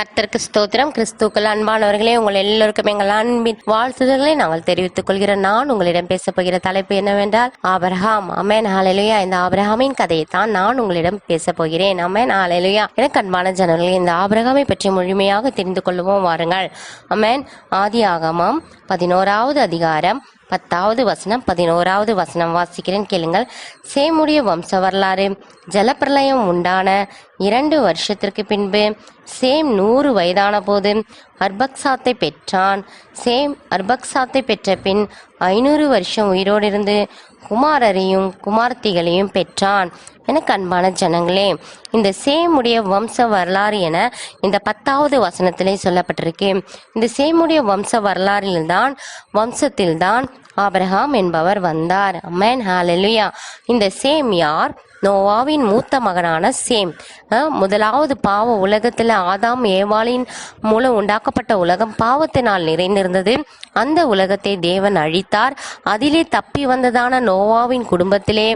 கர்த்தருக்கு ஸ்தோத்திரம். கிறிஸ்துக்கள் அன்பானவர்களே உங்கள் எல்லோருக்கும் எங்கள் அன்பின் வாழ்த்துதல்களை நாங்கள் தெரிவித்துக் கொள்கிறோம் நான் உங்களிடம் பேசப் போகிற தலைப்பு என்னவென்றால் ஆபரஹாம் அமேன் ஆலையா இந்த ஆபரஹாமின் கதையை தான் நான் உங்களிடம் பேச போகிறேன். அமேன் ஆலையா எனக்கு அன்பான ஜனங்களே இந்த ஆபரஹாமை பற்றி முழுமையாக தெரிந்து கொள்வோம் வாருங்கள். அமேன் ஆதி ஆகமம் பதினோராவது அதிகாரம் பத்தாவது வசனம் பதினோராவது வசனம் வாசிக்கிறேன் கேளுங்கள். சேமுடைய வம்ச வரலாறு. ஜலப்பிரளயம் உண்டான இரண்டு வருஷத்திற்கு பின்பு சேம் நூறு வயதான போது அர்பக்சாத்தை பெற்றான். சேம் அர்பக்சாத்தை பெற்ற பின் ஐநூறு வருஷம் உயிரோடு இருந்து குமாரரையும் குமார்த்திகளையும் பெற்றான். எனக்கு அன்பான ஜனங்களே இந்த சேமுடைய வம்ச வரலாறு என இந்த பத்தாவது வசனத்திலே சொல்லப்பட்டிருக்கு. இந்த சேமுடைய வம்ச வரலாறில்தான் வம்சத்தில்தான் ஆபிரகாம் என்பவர் வந்தார். அம்மேன் ஹாலலுயா இந்த சேம் யார்? நோவாவின் மூத்த மகனான சேம். முதலாவது பாவ உலகத்தில் ஆதாம் ஏவாளின் மூலம் உண்டாக்கப்பட்ட உலகம் பாவத்தினால் நிறைந்திருந்தது. அந்த உலகத்தை தேவன் அழித்தார். அதிலே தப்பி வந்ததான நோவாவின் குடும்பத்திலே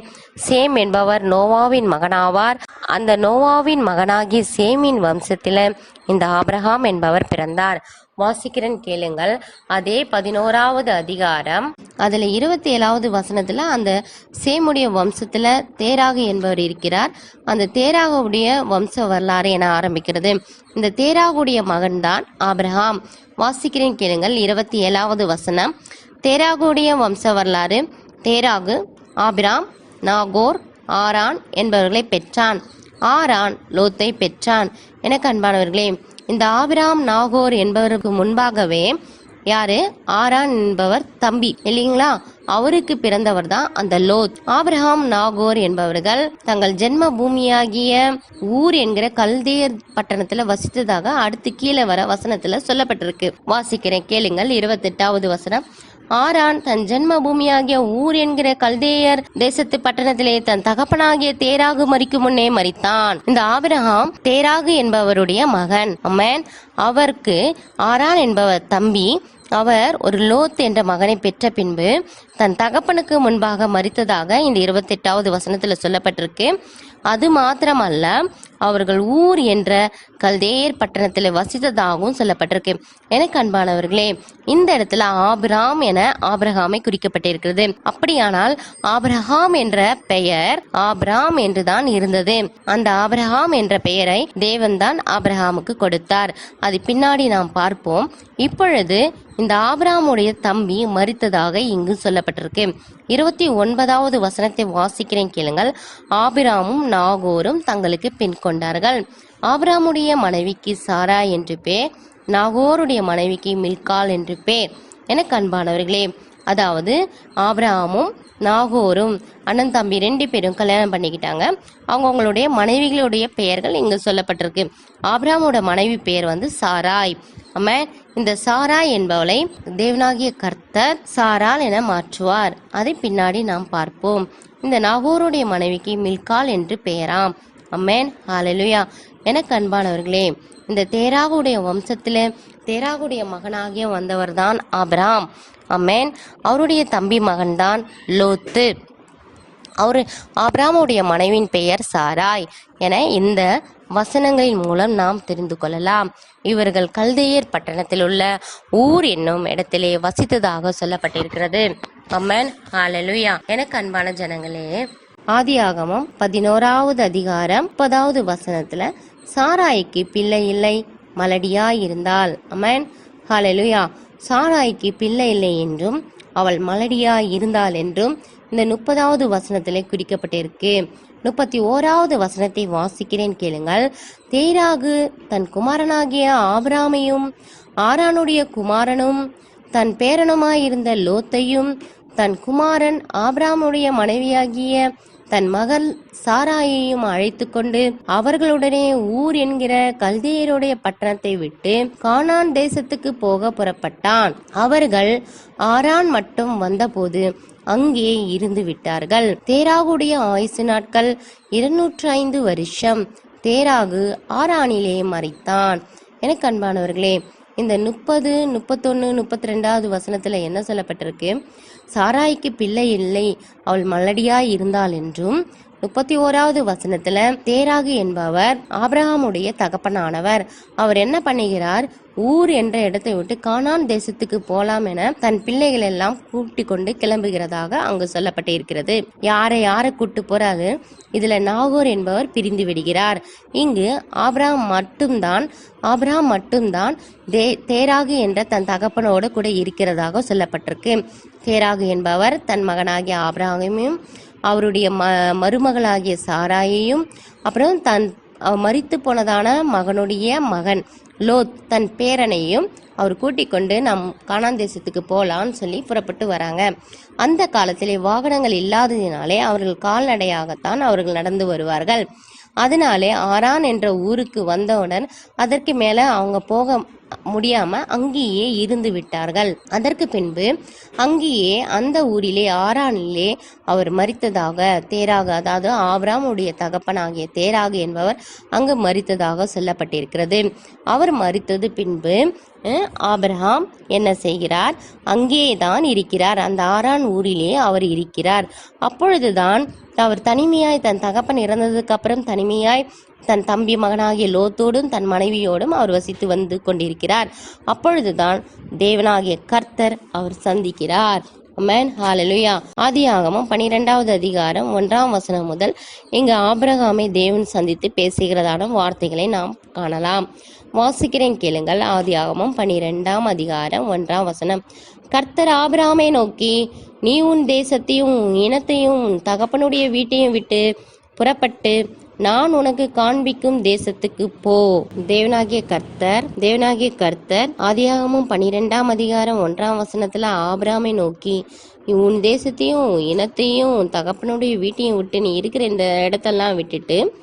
சேம் என்பவர் நோவாவின் மகனாவார். அந்த நோவாவின் மகனாகிய சேமின் வம்சத்தில் இந்த ஆப்ரஹாம் என்பவர் பிறந்தார். வாசிக்கிறேன் கேளுங்கள். அதே பதினோராவது அதிகாரம். அதில் இருபத்தி ஏழாவது வசனத்தில் அந்த சேமுடைய வம்சத்தில் தேராகு என்பவர் இருக்கிறார். அந்த தேராகுடைய வம்ச வரலாறு என ஆரம்பிக்கிறது. இந்த தேராகுடைய மகன்தான் ஆபிரஹாம் வாசிக்கிறேன் கேளுங்கள். இருபத்தி ஏழாவது வசனம். தேராகுடைய வம்ச வரலாறு. தேராகு ஆபிராம் நாகோர் ஆரான் என்பவர்களை பெற்றான். ஆரான் லோத்தை பெற்றான். எனக்கு அன்பானவர்களே இந்த ஆபிராம் நாகோர் என்பவருக்கு முன்பாகவே யாரு? ஆரான் என்பவர் தம்பி இல்லைங்களா? அவருக்கு பிறந்தவர் தான் அந்த லோத். ஆபிரஹாம் நாகோர் என்பவர்கள் தங்கள் ஜென்ம பூமியாகிய ஊர் என்கிற கல்தேர் பட்டணத்துல வசித்ததாக அடுத்து கீழே வர வசனத்துல சொல்லப்பட்டிருக்கு. வாசிக்கிறேன் கேளுங்கள் இருபத்தெட்டாவது வசனம். ஆரான் தன் ஜென்ம பூமியாகிய ஊர் என்கிற கல்தேயர் தேசத்து பட்டணத்திலே தன் தகப்பனாகிய தேராகு மறிக்கு முன்னே மறித்தான். இந்த ஆபிரகாம் தேராகு என்பவருடைய மகன். அம்மன் அவருக்கு ஆரான் என்பவர் தம்பி. அவர் ஒரு லோத் என்ற மகனை பெற்ற பின்பு தன் தகப்பனுக்கு முன்பாக மறித்ததாக இந்த இருபத்தெட்டாவது வசனத்தில் சொல்லப்பட்டிருக்கு. அது மாத்திரமல்ல அவர்கள் ஊர் என்ற கல்தேர் பட்டணத்தில் வசித்ததாகவும் சொல்லப்பட்டிருக்கு. எனக்கு அன்பானவர்களே இந்த இடத்துல ஆபிராம் என ஆபிரகாமை குறிக்கப்பட்டிருக்கிறது. அப்படியானால் ஆபிரகாம் என்ற பெயர் ஆபிராம் என்றுதான் இருந்தது. அந்த ஆபிரகாம் என்ற பெயரை தேவன்தான் ஆபிரகாமுக்கு கொடுத்தார். அது பின்னாடி நாம் பார்ப்போம். இப்பொழுது இந்த ஆபிராமுடைய தம்பி மறித்ததாக இங்கு சொல்லப்பட்டிருக்கு. இருபத்தி ஒன்பதாவது வசனத்தை வாசிக்கிறேன் கேளுங்கள். ஆபிராமும் நாகோரும் தங்களுக்கு பின் கொண்டார்கள். ஆப்ராமுடைய மனைவிக்கு சாரா என்று பேர் நாகோருடைய மனைவிக்கு மில்கால் என்று பேர். என கண்பானவர்களே அதாவது ஆப்ராமும் நாகோரும் அண்ணன் தம்பி ரெண்டு பேரும் கல்யாணம் பண்ணிக்கிட்டாங்க. அவங்கவுங்களுடைய மனைவிகளுடைய பெயர்கள் இங்கு சொல்லப்பட்டிருக்கு. ஆப்ராமோட மனைவி பெயர் வந்து சாராய். ஆமா இந்த சாராய் என்பவளை தேவனாகிய கர்த்தர் சாரால் என மாற்றுவார். அதை பின்னாடி நாம் பார்ப்போம். இந்த நாகோருடைய மனைவிக்கு மில்கால் என்று பெயராம். அம்மேன் ஹாலலுயா எனக்கு அன்பானவர்களே இந்த தேராகுடைய வம்சத்தில் தேராகுடைய மகனாகிய வந்தவர்தான் ஆபிராம். அம்மேன் அவருடைய தம்பி மகன்தான் லோத்து. அவர் ஆபிராமுடைய மனைவியின் பெயர் சாராய் என இந்த வசனங்களின் மூலம் நாம் தெரிந்து கொள்ளலாம். இவர்கள் கல்தையர் பட்டணத்தில் உள்ள ஊர் என்னும் இடத்திலே வசித்ததாக சொல்லப்பட்டிருக்கிறது. அம்மன் ஹாலலுயா எனக்கு அன்பான ஜனங்களே ஆதியாகமம் பதினோராவது அதிகாரம் முப்பதாவது வசனத்துல சாராய்க்கு பிள்ளை இல்லை மலடியா இருந்தாள் அமேன். ஹalleluya. சாராய்க்கு பிள்ளை இல்லை என்றும் அவள் மலடியா இருந்தாள் என்றும் இந்த முப்பதாவது வசனத்திலே குறிக்கப்பட்டிருக்கு. முப்பத்தி ஓராவது வசனத்தை வாசிக்கிறேன் கேளுங்கள். தேராகு தன் குமாரனாகிய ஆபிராமையும் ஆரானுடைய குமாரனும் தன் பேரனுமாயிருந்த லோத்தையும் தன் குமாரன் ஆபிராமுடைய மனைவியாகிய தன் மகள் சாராயையும் அழைத்து கொண்டு அவர்களுடனே ஊர் என்கிற கல்தியருடைய பட்டணத்தை விட்டு கானான் தேசத்துக்கு போக புறப்பட்டான். அவர்கள் ஆரான் மட்டும் வந்தபோது அங்கே இருந்து விட்டார்கள். தேராகுடைய ஆயுசு நாட்கள் இருநூற்று ஐந்து வருஷம். தேராகு ஆரானிலே மறைத்தான். எனக்கு அன்பானவர்களே இந்த முப்பது முப்பத்தொன்னு முப்பத்தி ரெண்டாவது வசனத்தில் என்ன சொல்லப்பட்டிருக்கு? சாராய்க்கு பிள்ளை இல்லை அவள் மலடியாய் இருந்தாள் என்றும் முப்பத்தி ஓராவது வசனத்துல தேராகு என்பவர் ஆபிரகாமுடைய தகப்பனானவர். அவர் என்ன பண்ணுகிறார்? ஊர் என்ற இடத்தை விட்டு கானான் தேசத்துக்கு போலாம் என தன் பிள்ளைகள் எல்லாம் கூட்டிக் கொண்டு கிளம்புகிறதாக அங்கு சொல்லப்பட்டு இருக்கிறது யாரை யாரை கூட்டு போறாரு? இதுல நாகூர் என்பவர் பிரிந்து விடுகிறார். இங்கு ஆப்ராம் மட்டும்தான் ஆப்ராம் மட்டும்தான் தே தேராகு என்ற தன் தகப்பனோடு கூட இருக்கிறதாக சொல்லப்பட்டிருக்கு. தேராகு என்பவர் தன் மகனாகிய ஆப்ராமையும் அவருடைய ம மருமகளாகிய சாராயையும் அப்புறம் தன் மறித்து போனதான மகனுடைய மகன் லோத் தன் பேரனையும் அவர் கூட்டிக் கொண்டு நம் காணாந்தேசத்துக்கு போகலான்னு சொல்லி புறப்பட்டு வராங்க. அந்த காலத்திலே வாகனங்கள் இல்லாததினாலே அவர்கள் கால்நடையாகத்தான் அவர்கள் நடந்து வருவார்கள். அதனாலே ஆரான் என்ற ஊருக்கு வந்தவுடன் அதற்கு மேலே அவங்க போக முடியாம அங்கேயே இருந்து விட்டார்கள். அதற்கு பின்பு அங்கேயே அந்த ஊரிலே ஆரானிலே அவர் மறித்ததாக தேராக அதாவது ஆவராமுடைய தகப்பனாகிய தேராகு என்பவர் அங்கு மறித்ததாக சொல்லப்பட்டிருக்கிறது. அவர் மறித்தது பின்பு ஆபிரகாம் என்ன செய்கிறார்? அங்கே தான் இருக்கிறார். அந்த ஆரான் ஊரிலே அவர் இருக்கிறார். அப்பொழுதுதான் அவர் தனிமையாய் தன் தகப்பன் இறந்ததுக்கு அப்புறம் தனிமையாய் தன் தம்பி மகனாகிய லோத்தோடும் தன் மனைவியோடும் அவர் வசித்து வந்து கொண்டிருக்கிறார். அப்பொழுதுதான் தேவனாகிய கர்த்தர் அவர் சந்திக்கிறார். அமேன் ஆதி ஆதியாகமம் பனிரெண்டாவது அதிகாரம் ஒன்றாம் வசனம் முதல் இங்கு ஆபிரகாமை தேவன் சந்தித்து பேசுகிறதான வார்த்தைகளை நாம் காணலாம். வாசிக்கிறேன் கேளுங்கள். ஆதியாகமம் பனிரெண்டாம் அதிகாரம் ஒன்றாம் வசனம். கர்த்தர் ஆபிரகாமை நோக்கி நீ உன் தேசத்தையும் இனத்தையும் உன் தகப்பனுடைய வீட்டையும் விட்டு புறப்பட்டு நான் உனக்கு காண்பிக்கும் தேசத்துக்கு போ. தேவனாகிய கர்த்தர் தேவனாகிய கர்த்தர் ஆதியாகமும் பனிரெண்டாம் அதிகாரம் ஒன்றாம் வசனத்துல ஆபிராமை நோக்கி நீ உன் தேசத்தையும் இனத்தையும் தகப்பனுடைய வீட்டையும் விட்டு நீ இருக்கிற இந்த இடத்தெல்லாம் விட்டுட்டு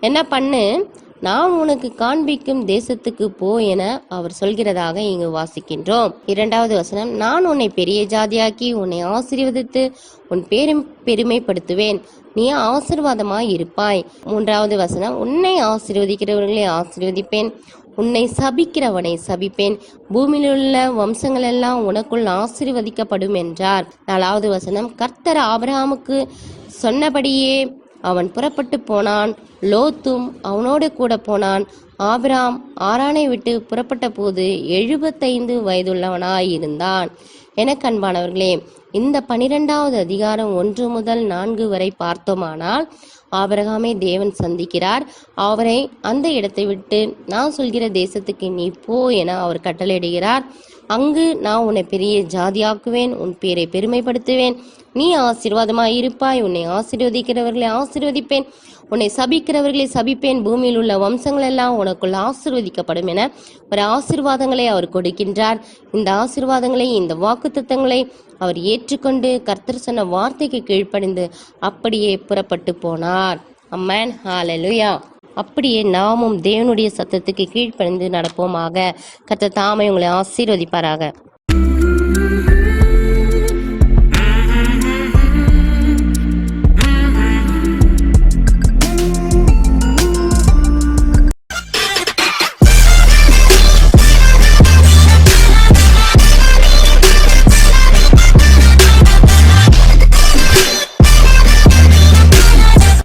என்ன பண்ணு? நான் உனக்கு காண்பிக்கும் தேசத்துக்கு போ என அவர் சொல்கிறதாக இங்கு வாசிக்கின்றோம். இரண்டாவது வசனம் நான் உன்னை பெரிய ஜாதியாக்கி உன்னை ஆசீர்வதித்து உன் பேரும் பெருமைப்படுத்துவேன். நீ ஆசீர்வாதமாய் இருப்பாய். மூன்றாவது வசனம் உன்னை ஆசிர்வதிக்கிறவர்களை ஆசிர்வதிப்பேன். உன்னை சபிக்கிறவனை சபிப்பேன். பூமியில் உள்ள வம்சங்கள் எல்லாம் உனக்குள் ஆசிர்வதிக்கப்படும் என்றார். நாலாவது வசனம் கர்த்தர் ஆபிரகாமுக்கு சொன்னபடியே அவன் புறப்பட்டு போனான். லோத்தும் அவனோடு கூட போனான். ஆபிராம் ஆரானை விட்டு புறப்பட்ட போது எழுபத்தைந்து வயதுள்ளவனாயிருந்தான். எனக்கு அன்பானவர்களே இந்த பனிரெண்டாவது அதிகாரம் ஒன்று முதல் நான்கு வரை பார்த்தோமானால் ஆபிரகாமை தேவன் சந்திக்கிறார். அவரை அந்த இடத்தை விட்டு நான் சொல்கிற தேசத்துக்கு நீ போ என அவர் கட்டளையிடுகிறார். அங்கு நான் உன்னை பெரிய ஜாதியாக்குவேன் உன் பேரை பெருமைப்படுத்துவேன். நீ ஆசீர்வாதமாய் இருப்பாய். உன்னை ஆசீர்வதிக்கிறவர்களை ஆசீர்வதிப்பேன். உன்னை சபிக்கிறவர்களை சபிப்பேன். பூமியில் உள்ள வம்சங்கள் எல்லாம் உனக்குள் ஆசீர்வதிக்கப்படும் என ஒரு ஆசீர்வாதங்களை அவர் கொடுக்கின்றார். இந்த ஆசீர்வாதங்களை இந்த வாக்குத்தத்தங்களை அவர் ஏற்றுக்கொண்டு கர்த்தர் சொன்ன வார்த்தைக்கு கீழ்ப்படிந்து அப்படியே புறப்பட்டு போனார். அம்மன். ஹாலலுயா அப்படியே நாமும் தேவனுடைய சத்தத்துக்கு கீழ்ப்பணிந்து நடப்போமாக. கத்த தாமை உங்களை ஆசீர்வதிப்பாராக.